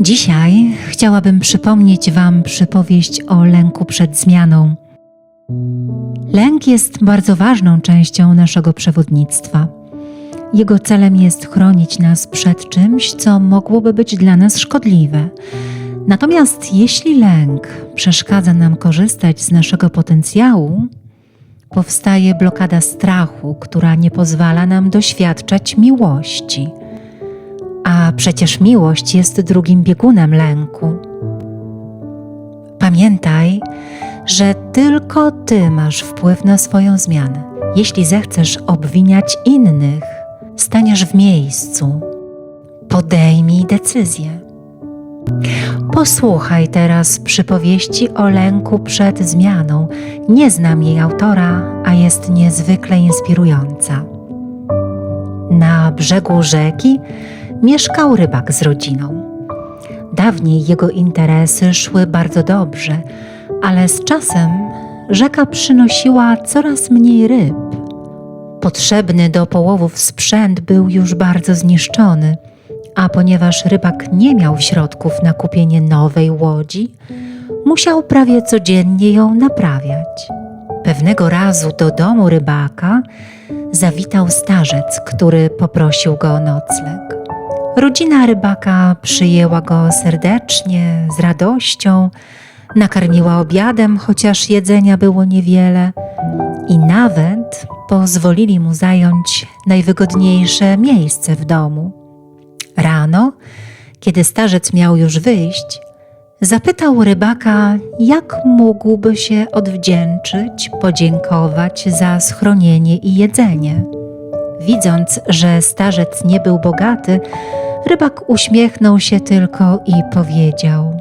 Dzisiaj chciałabym przypomnieć Wam przypowieść o lęku przed zmianą. Lęk jest bardzo ważną częścią naszego przewodnictwa. Jego celem jest chronić nas przed czymś, co mogłoby być dla nas szkodliwe. Natomiast jeśli lęk przeszkadza nam korzystać z naszego potencjału, powstaje blokada strachu, która nie pozwala nam doświadczać miłości. A przecież miłość jest drugim biegunem lęku. Pamiętaj, że tylko ty masz wpływ na swoją zmianę. Jeśli zechcesz obwiniać innych, staniesz w miejscu. Podejmij decyzję. Posłuchaj teraz przypowieści o lęku przed zmianą. Nie znam jej autora, a jest niezwykle inspirująca. Na brzegu rzeki mieszkał rybak z rodziną. Dawniej jego interesy szły bardzo dobrze, ale z czasem rzeka przynosiła coraz mniej ryb. Potrzebny do połowów sprzęt był już bardzo zniszczony, a ponieważ rybak nie miał środków na kupienie nowej łodzi, musiał prawie codziennie ją naprawiać. Pewnego razu do domu rybaka zawitał starzec, który poprosił go o nocleg. Rodzina rybaka przyjęła go serdecznie, z radością, nakarmiła obiadem, chociaż jedzenia było niewiele, i nawet pozwolili mu zająć najwygodniejsze miejsce w domu. Rano, kiedy starzec miał już wyjść, zapytał rybaka, jak mógłby się odwdzięczyć, podziękować za schronienie i jedzenie. Widząc, że starzec nie był bogaty, rybak uśmiechnął się tylko i powiedział: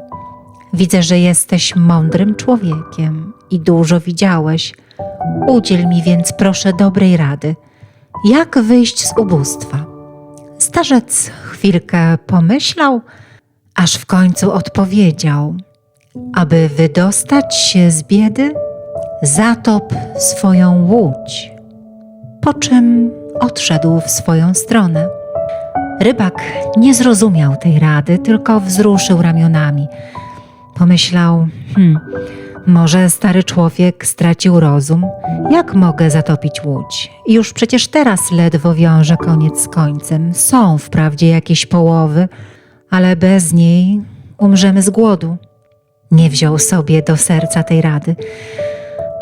Widzę, że jesteś mądrym człowiekiem i dużo widziałeś. Udziel mi więc proszę dobrej rady. Jak wyjść z ubóstwa? Starzec chwilkę pomyślał, aż w końcu odpowiedział: Aby wydostać się z biedy, zatop swoją łódź. Po czym odszedł w swoją stronę. Rybak nie zrozumiał tej rady, tylko wzruszył ramionami. Pomyślał: Hmm, może stary człowiek stracił rozum? Jak mogę zatopić łódź? Już przecież teraz ledwo wiąże koniec z końcem. Są wprawdzie jakieś połowy, ale bez niej umrzemy z głodu. Nie wziął sobie do serca tej rady,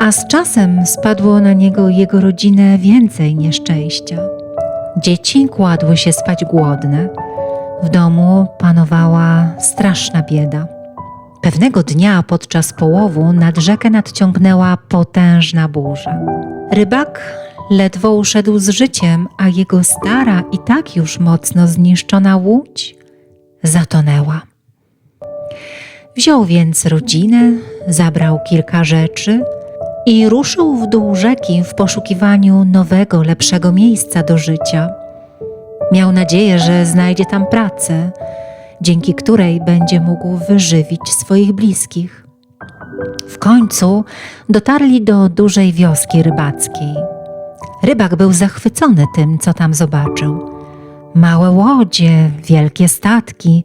a z czasem spadło na niego i jego rodzinę więcej nieszczęścia. Dzieci kładły się spać głodne. W domu panowała straszna bieda. Pewnego dnia podczas połowu nad rzekę nadciągnęła potężna burza. Rybak ledwo uszedł z życiem, a jego stara i tak już mocno zniszczona łódź zatonęła. Wziął więc rodzinę, zabrał kilka rzeczy i ruszył w dół rzeki w poszukiwaniu nowego, lepszego miejsca do życia. Miał nadzieję, że znajdzie tam pracę, dzięki której będzie mógł wyżywić swoich bliskich. W końcu dotarli do dużej wioski rybackiej. Rybak był zachwycony tym, co tam zobaczył. Małe łodzie, wielkie statki,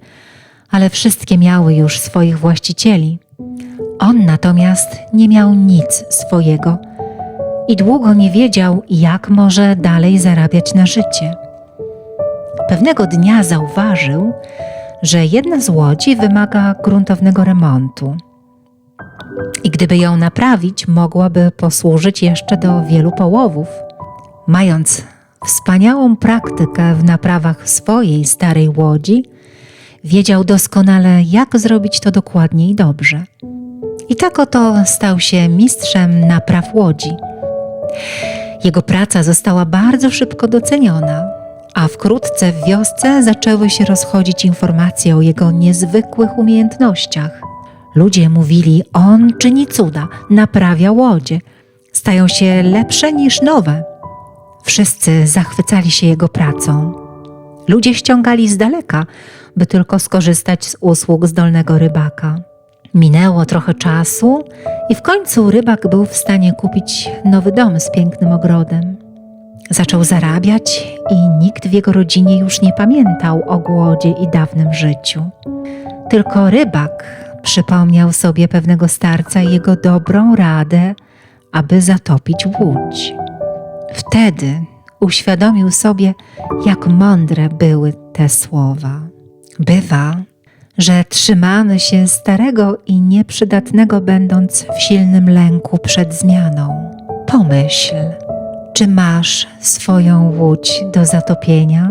ale wszystkie miały już swoich właścicieli. On natomiast nie miał nic swojego i długo nie wiedział, jak może dalej zarabiać na życie. Pewnego dnia zauważył, że jedna z łodzi wymaga gruntownego remontu. I gdyby ją naprawić, mogłaby posłużyć jeszcze do wielu połowów. Mając wspaniałą praktykę w naprawach swojej starej łodzi, wiedział doskonale, jak zrobić to dokładnie i dobrze. I tak oto stał się mistrzem napraw łodzi. Jego praca została bardzo szybko doceniona, a wkrótce w wiosce zaczęły się rozchodzić informacje o jego niezwykłych umiejętnościach. Ludzie mówili, on czyni cuda, naprawia łodzie, stają się lepsze niż nowe. Wszyscy zachwycali się jego pracą. Ludzie ściągali z daleka, by tylko skorzystać z usług zdolnego rybaka. Minęło trochę czasu i w końcu rybak był w stanie kupić nowy dom z pięknym ogrodem. Zaczął zarabiać i nikt w jego rodzinie już nie pamiętał o głodzie i dawnym życiu. Tylko rybak przypomniał sobie pewnego starca i jego dobrą radę, aby zatopić łódź. Wtedy uświadomił sobie, jak mądre były te słowa. Bywa, że trzymamy się starego i nieprzydatnego, będąc w silnym lęku przed zmianą. Pomyśl, czy masz swoją łódź do zatopienia?